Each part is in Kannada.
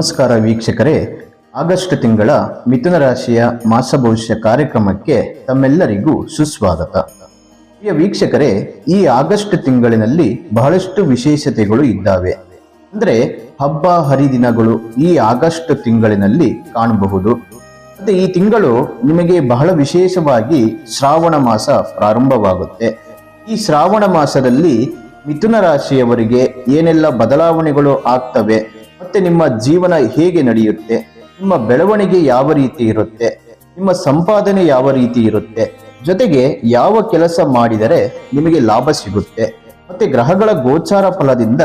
ನಮಸ್ಕಾರ ವೀಕ್ಷಕರೇ. ಆಗಸ್ಟ್ ತಿಂಗಳ ಮಿಥುನ ರಾಶಿಯ ಮಾಸ ಭವಿಷ್ಯ ಕಾರ್ಯಕ್ರಮಕ್ಕೆ ತಮ್ಮೆಲ್ಲರಿಗೂ ಸುಸ್ವಾಗತ. ಪ್ರಿಯ ವೀಕ್ಷಕರೇ, ಈ ಆಗಸ್ಟ್ ತಿಂಗಳಿನಲ್ಲಿ ಬಹಳಷ್ಟು ವಿಶೇಷತೆಗಳು ಇದ್ದಾವೆ. ಅಂದ್ರೆ ಹಬ್ಬ, ಹರಿದಿನಗಳು ಈ ಆಗಸ್ಟ್ ತಿಂಗಳಿನಲ್ಲಿ ಕಾಣಬಹುದು. ಮತ್ತೆ ಈ ತಿಂಗಳು ನಿಮಗೆ ಬಹಳ ವಿಶೇಷವಾಗಿ ಶ್ರಾವಣ ಮಾಸ ಪ್ರಾರಂಭವಾಗುತ್ತೆ. ಈ ಶ್ರಾವಣ ಮಾಸದಲ್ಲಿ ಮಿಥುನ ರಾಶಿಯವರಿಗೆ ಏನೆಲ್ಲ ಬದಲಾವಣೆಗಳು ಆಗ್ತವೆ? ಮತ್ತೆ ನಿಮ್ಮ ಜೀವನ ಹೇಗೆ ನಡೆಯುತ್ತೆ? ನಿಮ್ಮ ಬೆಳವಣಿಗೆ ಯಾವ ರೀತಿ ಇರುತ್ತೆ? ನಿಮ್ಮ ಸಂಪಾದನೆ ಯಾವ ರೀತಿ ಇರುತ್ತೆ? ಜೊತೆಗೆ ಯಾವ ಕೆಲಸ ಮಾಡಿದರೆ ನಿಮಗೆ ಲಾಭ ಸಿಗುತ್ತೆ? ಮತ್ತೆ ಗ್ರಹಗಳ ಗೋಚಾರ ಫಲದಿಂದ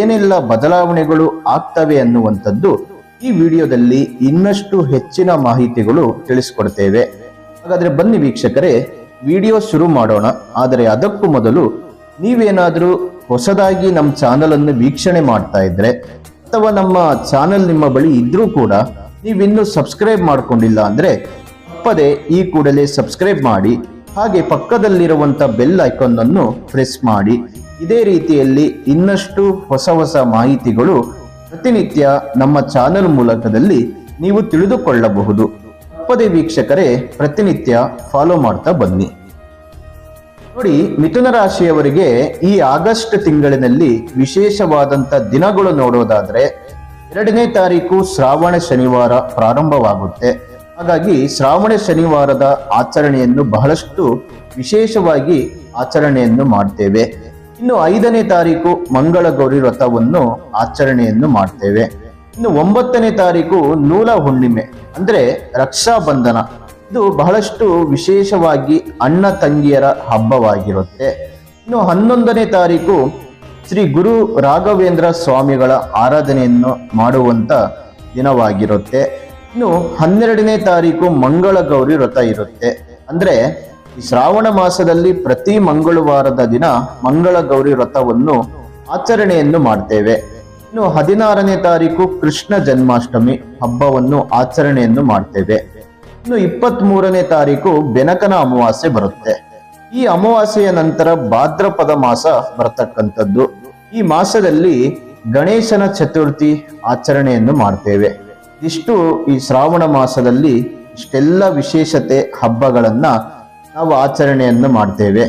ಏನೆಲ್ಲ ಬದಲಾವಣೆಗಳು ಆಗ್ತವೆ ಅನ್ನುವಂಥದ್ದು ಈ ವಿಡಿಯೋದಲ್ಲಿ ಇನ್ನಷ್ಟು ಹೆಚ್ಚಿನ ಮಾಹಿತಿಗಳು ತಿಳಿಸ್ಕೊಡ್ತೇವೆ. ಹಾಗಾದ್ರೆ ಬನ್ನಿ ವೀಕ್ಷಕರೇ, ವಿಡಿಯೋ ಶುರು ಮಾಡೋಣ. ಆದರೆ ಅದಕ್ಕೂ ಮೊದಲು ನೀವೇನಾದರೂ ಹೊಸದಾಗಿ ನಮ್ಮ ಚಾನಲನ್ನು ವೀಕ್ಷಣೆ ಮಾಡ್ತಾ ಇದ್ರೆ ಅಥವಾ ನಮ್ಮ ಚಾನೆಲ್ ನಿಮ್ಮ ಬಳಿ ಇದ್ರೂ ಕೂಡ ನೀವಿನ್ನೂ ಸಬ್ಸ್ಕ್ರೈಬ್ ಮಾಡಿಕೊಂಡಿಲ್ಲ ಅಂದರೆ ತಪ್ಪದೆ ಈ ಕೂಡಲೇ ಸಬ್ಸ್ಕ್ರೈಬ್ ಮಾಡಿ, ಹಾಗೆ ಪಕ್ಕದಲ್ಲಿರುವಂಥ ಬೆಲ್ ಐಕಾನ್ ಅನ್ನು ಪ್ರೆಸ್ ಮಾಡಿ. ಇದೇ ರೀತಿಯಲ್ಲಿ ಇನ್ನಷ್ಟು ಹೊಸ ಹೊಸ ಮಾಹಿತಿಗಳು ಪ್ರತಿನಿತ್ಯ ನಮ್ಮ ಚಾನೆಲ್ ಮೂಲಕದಲ್ಲಿ ನೀವು ತಿಳಿದುಕೊಳ್ಳಬಹುದು. ತಪ್ಪದೇ ವೀಕ್ಷಕರೇ, ಪ್ರತಿನಿತ್ಯ ಫಾಲೋ ಮಾಡ್ತಾ ಬನ್ನಿ. ನೋಡಿ, ಮಿಥುನ ರಾಶಿಯವರಿಗೆ ಈ ಆಗಸ್ಟ್ ತಿಂಗಳಿನಲ್ಲಿ ವಿಶೇಷವಾದಂತ ದಿನಗಳು ನೋಡೋದಾದ್ರೆ ಎರಡನೇ ತಾರೀಕು ಶ್ರಾವಣ ಶನಿವಾರ ಪ್ರಾರಂಭವಾಗುತ್ತೆ. ಹಾಗಾಗಿ ಶ್ರಾವಣ ಶನಿವಾರದ ಆಚರಣೆಯನ್ನು ಬಹಳಷ್ಟು ವಿಶೇಷವಾಗಿ ಆಚರಣೆಯನ್ನು ಮಾಡ್ತೇವೆ. ಇನ್ನು ಐದನೇ ತಾರೀಕು ಮಂಗಳ ಗೌರಿ ವ್ರತವನ್ನು ಆಚರಣೆಯನ್ನು ಮಾಡ್ತೇವೆ. ಇನ್ನು ಒಂಬತ್ತನೇ ತಾರೀಕು ನೂಲ ಹುಣ್ಣಿಮೆ, ಅಂದ್ರೆ ರಕ್ಷಾಬಂಧನ. ಇದು ಬಹಳಷ್ಟು ವಿಶೇಷವಾಗಿ ಅಣ್ಣ ತಂಗಿಯರ ಹಬ್ಬವಾಗಿರುತ್ತೆ. ಇನ್ನು ಹನ್ನೊಂದನೇ ತಾರೀಕು ಶ್ರೀ ಗುರು ರಾಘವೇಂದ್ರ ಸ್ವಾಮಿಗಳ ಆರಾಧನೆಯನ್ನು ಮಾಡುವಂಥ ದಿನವಾಗಿರುತ್ತೆ. ಇನ್ನು ಹನ್ನೆರಡನೇ ತಾರೀಕು ಮಂಗಳ ಗೌರಿ ವ್ರತ ಇರುತ್ತೆ. ಅಂದರೆ ಈ ಶ್ರಾವಣ ಮಾಸದಲ್ಲಿ ಪ್ರತಿ ಮಂಗಳವಾರದ ದಿನ ಮಂಗಳ ಗೌರಿ ವ್ರತವನ್ನು ಆಚರಣೆಯನ್ನು ಮಾಡ್ತೇವೆ. ಇನ್ನು ಹದಿನಾರನೇ ತಾರೀಕು ಕೃಷ್ಣ ಜನ್ಮಾಷ್ಟಮಿ ಹಬ್ಬವನ್ನು ಆಚರಣೆಯನ್ನು ಮಾಡ್ತೇವೆ. ಇನ್ನು ಇಪ್ಪತ್ತ್ ಮೂರನೇ ತಾರೀಕು ಬೆನಕನ ಅಮಾವಾಸ್ಯೆ ಬರುತ್ತೆ. ಈ ಅಮಾವಾಸ್ಯೆಯ ನಂತರ ಭಾದ್ರಪದ ಮಾಸ ಬರತಕ್ಕಂಥದ್ದು. ಈ ಮಾಸದಲ್ಲಿ ಗಣೇಶನ ಚತುರ್ಥಿ ಆಚರಣೆಯನ್ನು ಮಾಡ್ತೇವೆ. ಇಷ್ಟು ಈ ಶ್ರಾವಣ ಮಾಸದಲ್ಲಿ ಇಷ್ಟೆಲ್ಲ ವಿಶೇಷತೆ ಹಬ್ಬಗಳನ್ನ ನಾವು ಆಚರಣೆಯನ್ನು ಮಾಡ್ತೇವೆ.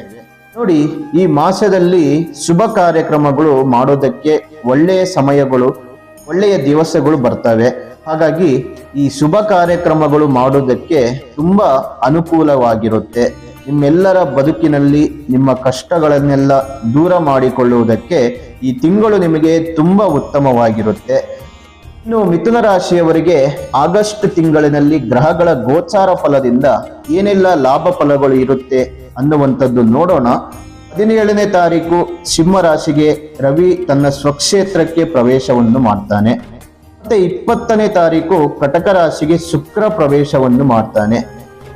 ನೋಡಿ, ಈ ಮಾಸದಲ್ಲಿ ಶುಭ ಕಾರ್ಯಕ್ರಮಗಳು ಮಾಡೋದಕ್ಕೆ ಒಳ್ಳೆಯ ಸಮಯಗಳು, ಒಳ್ಳೆಯ ದಿವಸಗಳು ಬರ್ತವೆ. ಹಾಗಾಗಿ ಈ ಶುಭ ಕಾರ್ಯಕ್ರಮಗಳು ಮಾಡೋದಕ್ಕೆ ತುಂಬ ಅನುಕೂಲವಾಗಿರುತ್ತೆ. ನಿಮ್ಮೆಲ್ಲರ ಬದುಕಿನಲ್ಲಿ ನಿಮ್ಮ ಕಷ್ಟಗಳನ್ನೆಲ್ಲ ದೂರ ಮಾಡಿಕೊಳ್ಳುವುದಕ್ಕೆ ಈ ತಿಂಗಳು ನಿಮಗೆ ತುಂಬ ಉತ್ತಮವಾಗಿರುತ್ತೆ. ಇನ್ನು ಮಿಥುನ ರಾಶಿಯವರಿಗೆ ಆಗಸ್ಟ್ ತಿಂಗಳಿನಲ್ಲಿ ಗ್ರಹಗಳ ಗೋಚಾರ ಫಲದಿಂದ ಏನೆಲ್ಲ ಲಾಭ ಫಲಗಳು ಇರುತ್ತೆ ಅನ್ನುವಂಥದ್ದು ನೋಡೋಣ. ಹದಿನೇಳನೇ ತಾರೀಕು ಸಿಂಹ ರಾಶಿಗೆ ರವಿ ತನ್ನ ಸ್ವಕ್ಷೇತ್ರಕ್ಕೆ ಪ್ರವೇಶವನ್ನು ಮಾಡ್ತಾನೆ. ಮತ್ತೆ ಇಪ್ಪತ್ತನೇ ತಾರೀಕು ಕಟಕ ರಾಶಿಗೆ ಶುಕ್ರ ಪ್ರವೇಶವನ್ನು ಮಾಡ್ತಾನೆ.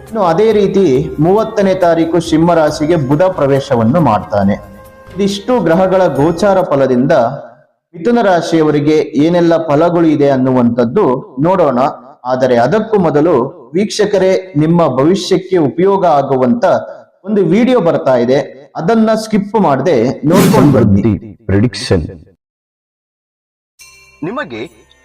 ಇನ್ನು ಅದೇ ರೀತಿ ಮೂವತ್ತನೇ ತಾರೀಕು ಸಿಂಹ ರಾಶಿಗೆ ಬುಧ ಪ್ರವೇಶವನ್ನು ಮಾಡ್ತಾನೆ. ಇದಿಷ್ಟು ಗ್ರಹಗಳ ಗೋಚಾರ ಫಲದಿಂದ ಮಿಥುನ ರಾಶಿಯವರಿಗೆ ಏನೆಲ್ಲ ಫಲಗಳು ಇದೆ ಅನ್ನುವಂಥದ್ದು ನೋಡೋಣ. ಆದರೆ ಅದಕ್ಕೂ ಮೊದಲು ವೀಕ್ಷಕರೇ ನಿಮ್ಮ ಭವಿಷ್ಯಕ್ಕೆ ಉಪಯೋಗ ಆಗುವಂತ ಒಂದು ವಿಡಿಯೋ ಬರ್ತಾ ಇದೆ. ಅದನ್ನ ಸ್ಕಿಪ್ ಮಾಡದೆ ನೋಡ್ಕೊಂಡು ಬನ್ನಿ. ಪ್ರಿಡಿಕ್ಷನ್ ನಿಮಗೆ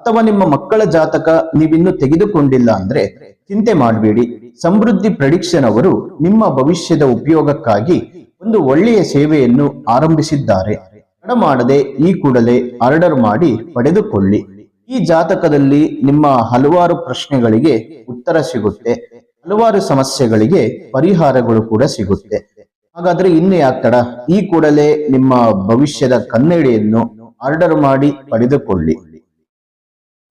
ಅಥವಾ ನಿಮ್ಮ ಮಕ್ಕಳ ಜಾತಕ ನೀವಿನ್ನು ತೆಗೆದುಕೊಂಡಿಲ್ಲ ಅಂದ್ರೆ ಚಿಂತೆ ಮಾಡಬೇಡಿ. ಸಮೃದ್ಧಿ ಪ್ರಡಿಕ್ಷನ್ ಅವರು ನಿಮ್ಮ ಭವಿಷ್ಯದ ಉಪಯೋಗಕ್ಕಾಗಿ ಒಂದು ಒಳ್ಳೆಯ ಸೇವೆಯನ್ನು ಆರಂಭಿಸಿದ್ದಾರೆ. ತಡ ಮಾಡದೆ ಈ ಕೂಡಲೇ ಆರ್ಡರ್ ಮಾಡಿ ಪಡೆದುಕೊಳ್ಳಿ. ಈ ಜಾತಕದಲ್ಲಿ ನಿಮ್ಮ ಹಲವಾರು ಪ್ರಶ್ನೆಗಳಿಗೆ ಉತ್ತರ ಸಿಗುತ್ತೆ. ಹಲವಾರು ಸಮಸ್ಯೆಗಳಿಗೆ ಪರಿಹಾರಗಳು ಕೂಡ ಸಿಗುತ್ತೆ. ಹಾಗಾದ್ರೆ ಇನ್ನು ಯಾಕೆ ತಡ? ಈ ಕೂಡಲೇ ನಿಮ್ಮ ಭವಿಷ್ಯದ ಕನ್ನಡಿಯನ್ನು ಆರ್ಡರ್ ಮಾಡಿ ಪಡೆದುಕೊಳ್ಳಿ.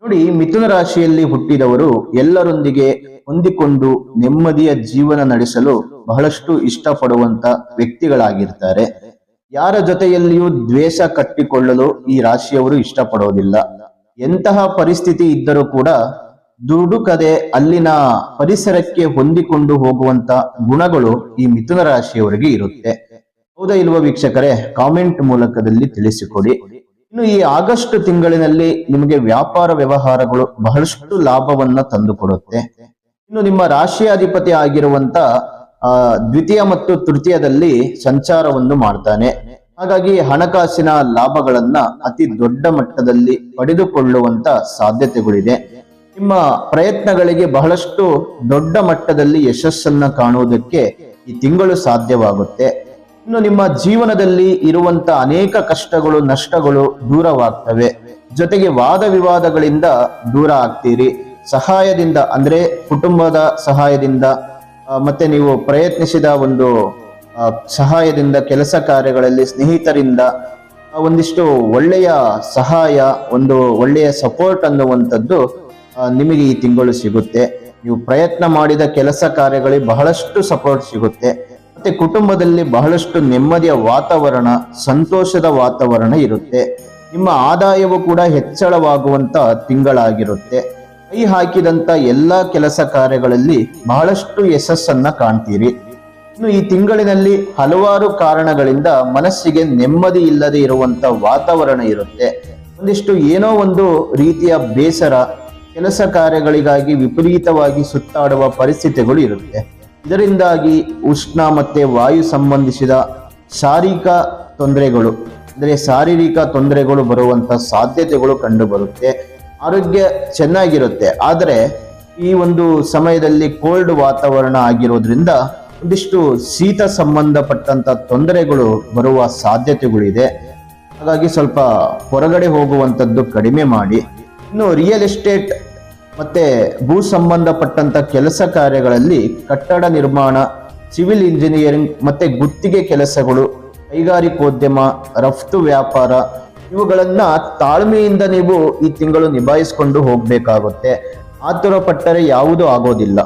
ನೋಡಿ, ಮಿಥುನ ರಾಶಿಯಲ್ಲಿ ಹುಟ್ಟಿದವರು ಎಲ್ಲರೊಂದಿಗೆ ಹೊಂದಿಕೊಂಡು ನೆಮ್ಮದಿಯ ಜೀವನ ನಡೆಸಲು ಬಹಳಷ್ಟು ಇಷ್ಟಪಡುವಂತ ವ್ಯಕ್ತಿಗಳಾಗಿರ್ತಾರೆ. ಯಾರ ಜೊತೆಯಲ್ಲಿಯೂ ದ್ವೇಷ ಕಟ್ಟಿಕೊಳ್ಳಲು ಈ ರಾಶಿಯವರು ಇಷ್ಟಪಡೋದಿಲ್ಲ. ಎಂತಹ ಪರಿಸ್ಥಿತಿ ಇದ್ದರೂ ಕೂಡ ದುಡುಕದೆ ಅಲ್ಲಿನ ಪರಿಸರಕ್ಕೆ ಹೊಂದಿಕೊಂಡು ಹೋಗುವಂತ ಗುಣಗಳು ಈ ಮಿಥುನ ರಾಶಿಯವರಿಗೆ ಇರುತ್ತೆ. ಹೌದಾ ಇಲ್ವ ವೀಕ್ಷಕರೇ? ಕಾಮೆಂಟ್ ಮೂಲಕದಲ್ಲಿ ತಿಳಿಸಿಕೊಡಿ. ಇನ್ನು ಈ ಆಗಸ್ಟ್ ತಿಂಗಳಿನಲ್ಲಿ ನಿಮಗೆ ವ್ಯಾಪಾರ ವ್ಯವಹಾರಗಳು ಬಹಳಷ್ಟು ಲಾಭವನ್ನ ತಂದುಕೊಡುತ್ತೆ. ಇನ್ನು ನಿಮ್ಮ ರಾಶಿಯಾಧಿಪತಿ ಆಗಿರುವಂತ ದ್ವಿತೀಯ ಮತ್ತು ತೃತೀಯದಲ್ಲಿ ಸಂಚಾರವನ್ನು ಮಾಡ್ತಾನೆ. ಹಾಗಾಗಿ ಹಣಕಾಸಿನ ಲಾಭಗಳನ್ನ ಅತಿ ದೊಡ್ಡ ಮಟ್ಟದಲ್ಲಿ ಪಡೆದುಕೊಳ್ಳುವಂತ ಸಾಧ್ಯತೆಗಳಿದೆ. ನಿಮ್ಮ ಪ್ರಯತ್ನಗಳಿಗೆ ಬಹಳಷ್ಟು ದೊಡ್ಡ ಮಟ್ಟದಲ್ಲಿ ಯಶಸ್ಸನ್ನ ಕಾಣುವುದಕ್ಕೆ ಈ ತಿಂಗಳು ಸಾಧ್ಯವಾಗುತ್ತೆ. ಇನ್ನು ನಿಮ್ಮ ಜೀವನದಲ್ಲಿ ಇರುವಂತ ಅನೇಕ ಕಷ್ಟಗಳು, ನಷ್ಟಗಳು ದೂರವಾಗ್ತವೆ. ಜೊತೆಗೆ ವಾದ ವಿವಾದಗಳಿಂದ ದೂರ ಆಗ್ತೀರಿ. ಸಹಾಯದಿಂದ ಅಂದ್ರೆ ಕುಟುಂಬದ ಸಹಾಯದಿಂದ ಮತ್ತೆ ನೀವು ಪ್ರಯತ್ನಿಸಿದ ಒಂದು ಸಹಾಯದಿಂದ, ಕೆಲಸ ಕಾರ್ಯಗಳಲ್ಲಿ ಸ್ನೇಹಿತರಿಂದ ಒಂದಿಷ್ಟು ಒಳ್ಳೆಯ ಸಹಾಯ, ಒಂದು ಒಳ್ಳೆಯ ಸಪೋರ್ಟ್ ಅನ್ನುವಂಥದ್ದು ನಿಮಗೆ ಈ ತಿಂಗಳು ಸಿಗುತ್ತೆ. ನೀವು ಪ್ರಯತ್ನ ಮಾಡಿದ ಕೆಲಸ ಕಾರ್ಯಗಳಿಗೆ ಬಹಳಷ್ಟು ಸಪೋರ್ಟ್ ಸಿಗುತ್ತೆ. ಮತ್ತೆ ಕುಟುಂಬದಲ್ಲಿ ಬಹಳಷ್ಟು ನೆಮ್ಮದಿಯ ವಾತಾವರಣ, ಸಂತೋಷದ ವಾತಾವರಣ ಇರುತ್ತೆ. ನಿಮ್ಮ ಆದಾಯವು ಕೂಡ ಹೆಚ್ಚಳವಾಗುವಂತ ತಿಂಗಳಾಗಿರುತ್ತೆ. ಕೈ ಹಾಕಿದಂತ ಎಲ್ಲಾ ಕೆಲಸ ಕಾರ್ಯಗಳಲ್ಲಿ ಬಹಳಷ್ಟು ಯಶಸ್ಸನ್ನ ಕಾಣ್ತೀರಿ. ಇನ್ನು ಈ ತಿಂಗಳಿನಲ್ಲಿ ಹಲವಾರು ಕಾರಣಗಳಿಂದ ಮನಸ್ಸಿಗೆ ನೆಮ್ಮದಿ ಇಲ್ಲದೆ ಇರುವಂತ ವಾತಾವರಣ ಇರುತ್ತೆ. ಒಂದಿಷ್ಟು ಏನೋ ಒಂದು ರೀತಿಯ ಬೇಸರ, ಕೆಲಸ ಕಾರ್ಯಗಳಿಗಾಗಿ ವಿಪರೀತವಾಗಿ ಸುತ್ತಾಡುವ ಪರಿಸ್ಥಿತಿಗಳು ಇರುತ್ತೆ. ಇದರಿಂದಾಗಿ ಉಷ್ಣ ಮತ್ತು ವಾಯು ಸಂಬಂಧಿಸಿದ ಶಾರೀರಿಕ ತೊಂದರೆಗಳು, ಅಂದರೆ ಶಾರೀರಿಕ ತೊಂದರೆಗಳು ಬರುವಂಥ ಸಾಧ್ಯತೆಗಳು ಕಂಡುಬರುತ್ತೆ. ಆರೋಗ್ಯ ಚೆನ್ನಾಗಿರುತ್ತೆ. ಆದರೆ ಈ ಒಂದು ಸಮಯದಲ್ಲಿ ಕೋಲ್ಡ್ ವಾತಾವರಣ ಆಗಿರೋದ್ರಿಂದ ಒಂದಿಷ್ಟು ಶೀತ ಸಂಬಂಧಪಟ್ಟಂಥ ತೊಂದರೆಗಳು ಬರುವ ಸಾಧ್ಯತೆಗಳಿದೆ. ಹಾಗಾಗಿ ಸ್ವಲ್ಪ ಹೊರಗಡೆ ಹೋಗುವಂಥದ್ದು ಕಡಿಮೆ ಮಾಡಿ. ಇನ್ನು ರಿಯಲ್ ಎಸ್ಟೇಟ್ ಮತ್ತೆ ಭೂ ಸಂಬಂಧಪಟ್ಟಂತ ಕೆಲಸ ಕಾರ್ಯಗಳಲ್ಲಿ ಕಟ್ಟಡ ನಿರ್ಮಾಣ, ಸಿವಿಲ್ ಇಂಜಿನಿಯರಿಂಗ್ ಮತ್ತೆ ಗುತ್ತಿಗೆ ಕೆಲಸಗಳು, ಕೈಗಾರಿಕೋದ್ಯಮ, ರಫ್ತು ವ್ಯಾಪಾರ, ಇವುಗಳನ್ನು ತಾಳ್ಮೆಯಿಂದ ನೀವು ಈ ತಿಂಗಳು ನಿಭಾಯಿಸಿಕೊಂಡು ಹೋಗಬೇಕಾಗುತ್ತೆ. ಆತುರ ಪಟ್ಟರೆ ಯಾವುದೂ ಆಗೋದಿಲ್ಲ.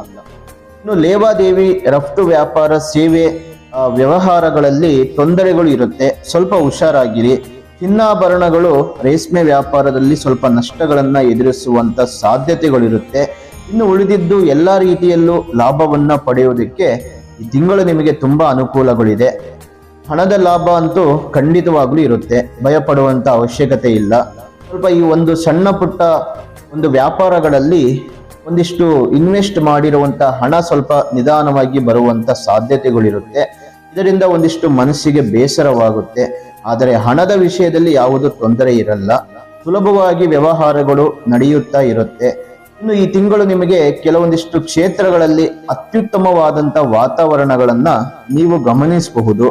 ಇನ್ನು ಲೇವಾದೇವಿ, ರಫ್ತು ವ್ಯಾಪಾರ, ಸೇವೆ ವ್ಯವಹಾರಗಳಲ್ಲಿ ತೊಂದರೆಗಳು ಇರುತ್ತೆ. ಸ್ವಲ್ಪ ಹುಷಾರಾಗಿರಿ. ಚಿನ್ನಾಭರಣಗಳು ರೇಷ್ಮೆ ವ್ಯಾಪಾರದಲ್ಲಿ ಸ್ವಲ್ಪ ನಷ್ಟಗಳನ್ನ ಎದುರಿಸುವಂತ ಸಾಧ್ಯತೆಗಳಿರುತ್ತೆ. ಇನ್ನು ಉಳಿದಿದ್ದು ಎಲ್ಲ ರೀತಿಯಲ್ಲೂ ಲಾಭವನ್ನ ಪಡೆಯುವುದಕ್ಕೆ ಈ ತಿಂಗಳು ನಿಮಗೆ ತುಂಬಾ ಅನುಕೂಲಗಳಿದೆ. ಹಣದ ಲಾಭ ಅಂತೂ ಖಂಡಿತವಾಗ್ಲೂ ಇರುತ್ತೆ. ಭಯಪಡುವಂತ ಅವಶ್ಯಕತೆ ಇಲ್ಲ. ಸ್ವಲ್ಪ ಈ ಒಂದು ಸಣ್ಣ ಪುಟ್ಟ ಒಂದು ವ್ಯಾಪಾರಗಳಲ್ಲಿ ಒಂದಿಷ್ಟು ಇನ್ವೆಸ್ಟ್ ಮಾಡಿರುವಂತ ಹಣ ಸ್ವಲ್ಪ ನಿಧಾನವಾಗಿ ಬರುವಂತ ಸಾಧ್ಯತೆಗಳಿರುತ್ತೆ. ಇದರಿಂದ ಒಂದಿಷ್ಟು ಮನಸ್ಸಿಗೆ ಬೇಸರವಾಗುತ್ತೆ. ಆದರೆ ಹಣದ ವಿಷಯದಲ್ಲಿ ಯಾವುದು ತೊಂದರೆ ಇರಲ್ಲ. ಸುಲಭವಾಗಿ ವ್ಯವಹಾರಗಳು ನಡೆಯುತ್ತಾ ಇರುತ್ತೆ. ಇನ್ನು ಈ ತಿಂಗಳು ನಿಮಗೆ ಕೆಲವೊಂದಿಷ್ಟು ಕ್ಷೇತ್ರಗಳಲ್ಲಿ ಅತ್ಯುತ್ತಮವಾದಂಥ ವಾತಾವರಣಗಳನ್ನ ನೀವು ಗಮನಿಸಬಹುದು.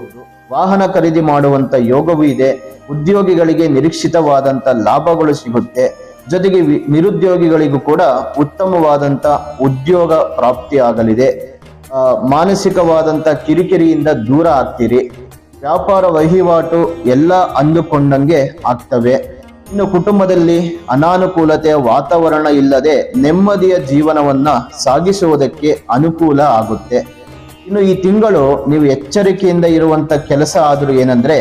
ವಾಹನ ಖರೀದಿ ಮಾಡುವಂತ ಯೋಗವೂ ಇದೆ. ಉದ್ಯೋಗಿಗಳಿಗೆ ನಿರೀಕ್ಷಿತವಾದಂಥ ಲಾಭಗಳು ಸಿಗುತ್ತೆ. ಜೊತೆಗೆ ನಿರುದ್ಯೋಗಿಗಳಿಗೂ ಕೂಡ ಉತ್ತಮವಾದಂತ ಉದ್ಯೋಗ ಪ್ರಾಪ್ತಿಯಾಗಲಿದೆ. ಆಗಲಿದೆ ಮಾನಸಿಕವಾದಂತ ಕಿರಿಕಿರಿಯಿಂದ ದೂರ ಆಗ್ತೀರಿ. ವ್ಯಾಪಾರ ವಹಿವಾಟು ಎಲ್ಲ ಅಂದುಕೊಂಡಂಗೆ ಆಗ್ತವೆ. ಇನ್ನು ಕುಟುಂಬದಲ್ಲಿ ಅನಾನುಕೂಲತೆ ವಾತಾವರಣ ಇಲ್ಲದೆ ನೆಮ್ಮದಿಯ ಜೀವನವನ್ನ ಸಾಗಿಸುವುದಕ್ಕೆ ಅನುಕೂಲ ಆಗುತ್ತೆ. ಇನ್ನು ಈ ತಿಂಗಳು ನೀವು ಎಚ್ಚರಿಕೆಯಿಂದ ಇರುವಂತ ಕೆಲಸ ಆದರೂ ಏನಂದ್ರೆ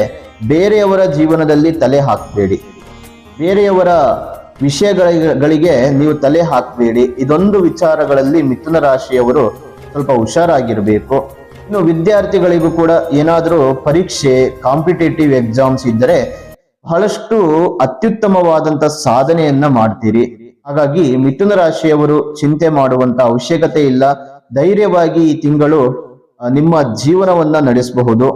ಬೇರೆಯವರ ಜೀವನದಲ್ಲಿ ತಲೆ ಹಾಕಬೇಡಿ. ಬೇರೆಯವರ ವಿಷಯಗಳಿಗೆ ನೀವು ತಲೆ ಹಾಕಬೇಡಿ. ಇದೊಂದು ವಿಚಾರಗಳಲ್ಲಿ ಮಿಥುನ ರಾಶಿಯವರು ಸ್ವಲ್ಪ ಹುಷಾರಾಗಿರಬೇಕು. ಇನ್ನು ವಿದ್ಯಾರ್ಥಿಗಳಿಗೂ ಕೂಡ ಏನಾದರೂ ಪರೀಕ್ಷೆ, ಕಾಂಪಿಟೇಟಿವ್ ಎಕ್ಸಾಮ್ಸ್ ಇದ್ದರೆ ಬಹಳಷ್ಟು ಅತ್ಯುತ್ತಮವಾದಂತ ಸಾಧನೆಯನ್ನ ಮಾಡ್ತೀರಿ. ಹಾಗಾಗಿ ಮಿಥುನ ರಾಶಿಯವರು ಚಿಂತೆ ಮಾಡುವಂತ ಅವಶ್ಯಕತೆ ಇಲ್ಲ. ಧೈರ್ಯವಾಗಿ ಈ ತಿಂಗಳು ನಿಮ್ಮ ಜೀವನವನ್ನ ನಡೆಸಬಹುದು.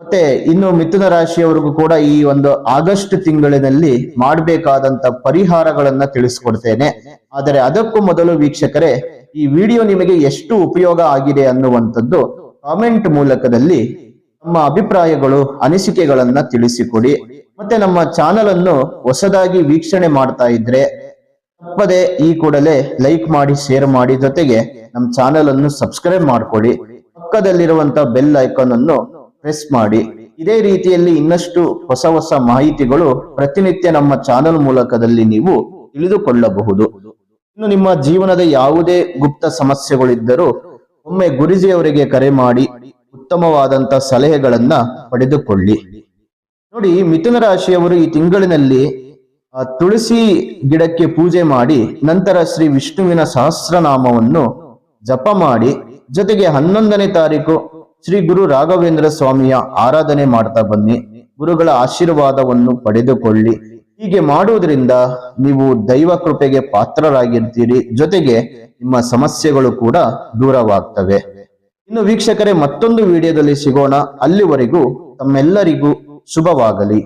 ಮತ್ತೆ ಇನ್ನು ಮಿಥುನ ರಾಶಿಯವರಿಗೂ ಕೂಡ ಈ ಒಂದು ಆಗಸ್ಟ್ ತಿಂಗಳಿನಲ್ಲಿ ಮಾಡಬೇಕಾದಂತ ಪರಿಹಾರಗಳನ್ನ ತಿಳಿಸ್ಕೊಡ್ತೇನೆ. ಆದರೆ ಅದಕ್ಕೂ ಮೊದಲು ವೀಕ್ಷಕರೇ, ಈ ವಿಡಿಯೋ ನಿಮಗೆ ಎಷ್ಟು ಉಪಯೋಗ ಆಗಿದೆ ಅನ್ನುವಂಥದ್ದು ಕಾಮೆಂಟ್ ಮೂಲಕದಲ್ಲಿ ನಮ್ಮ ಅಭಿಪ್ರಾಯಗಳು, ಅನಿಸಿಕೆಗಳನ್ನ ತಿಳಿಸಿಕೊಡಿ. ಮತ್ತೆ ನಮ್ಮ ಚಾನಲ್ ಅನ್ನು ಹೊಸದಾಗಿ ವೀಕ್ಷಣೆ ಮಾಡ್ತಾ ಇದ್ರೆ ತಪ್ಪದೆ ಈ ಕೂಡಲೇ ಲೈಕ್ ಮಾಡಿ, ಶೇರ್ ಮಾಡಿ ಜೊತೆಗೆ ನಮ್ಮ ಚಾನೆಲ್ ಅನ್ನು ಸಬ್ಸ್ಕ್ರೈಬ್ ಮಾಡ್ಕೊಳ್ಳಿ ಪಕ್ಕದಲ್ಲಿರುವಂತ ಬೆಲ್ ಐಕಾನ್ ಅನ್ನು ಪ್ರೆಸ್ ಮಾಡಿ. ಇದೇ ರೀತಿಯಲ್ಲಿ ಇನ್ನಷ್ಟು ಹೊಸ ಹೊಸ ಮಾಹಿತಿಗಳು ಪ್ರತಿನಿತ್ಯ ನಮ್ಮ ಚಾನೆಲ್ ಮೂಲಕದಲ್ಲಿ ನೀವು ತಿಳಿದುಕೊಳ್ಳಬಹುದು. ಇನ್ನು ನಿಮ್ಮ ಜೀವನದ ಯಾವುದೇ ಗುಪ್ತ ಸಮಸ್ಯೆಗಳಿದ್ದರೂ ಒಮ್ಮೆ ಗುರುಜಿಯವರಿಗೆ ಕರೆ ಮಾಡಿ ಉತ್ತಮವಾದಂತ ಸಲಹೆಗಳನ್ನ ಪಡೆದುಕೊಳ್ಳಿ. ನೋಡಿ, ಮಿಥುನ ರಾಶಿಯವರು ಈ ತಿಂಗಳಿನಲ್ಲಿ ತುಳಸಿ ಗಿಡಕ್ಕೆ ಪೂಜೆ ಮಾಡಿ, ನಂತರ ಶ್ರೀ ವಿಷ್ಣುವಿನ ಸಹಸ್ರನಾಮವನ್ನು ಜಪ ಮಾಡಿ, ಜೊತೆಗೆ ಹನ್ನೊಂದನೇ ತಾರೀಕು ಶ್ರೀ ಗುರು ರಾಘವೇಂದ್ರ ಸ್ವಾಮಿಯ ಆರಾಧನೆ ಮಾಡ್ತಾ ಬನ್ನಿ. ಗುರುಗಳ ಆಶೀರ್ವಾದವನ್ನು ಪಡೆದುಕೊಳ್ಳಿ. ಹೀಗೆ ಮಾಡುವುದರಿಂದ ನೀವು ದೈವ ಕೃಪೆಗೆ ಪಾತ್ರರಾಗಿರ್ತೀರಿ, ಜೊತೆಗೆ ನಿಮ್ಮ ಸಮಸ್ಯೆಗಳು ಕೂಡ ದೂರವಾಗ್ತವೆ. ಇನ್ನು ವೀಕ್ಷಕರೇ, ಮತ್ತೊಂದು ವಿಡಿಯೋದಲ್ಲಿ ಸಿಗೋಣ. ಅಲ್ಲಿವರೆಗೂ ತಮ್ಮೆಲ್ಲರಿಗೂ ಶುಭವಾಗಲಿ.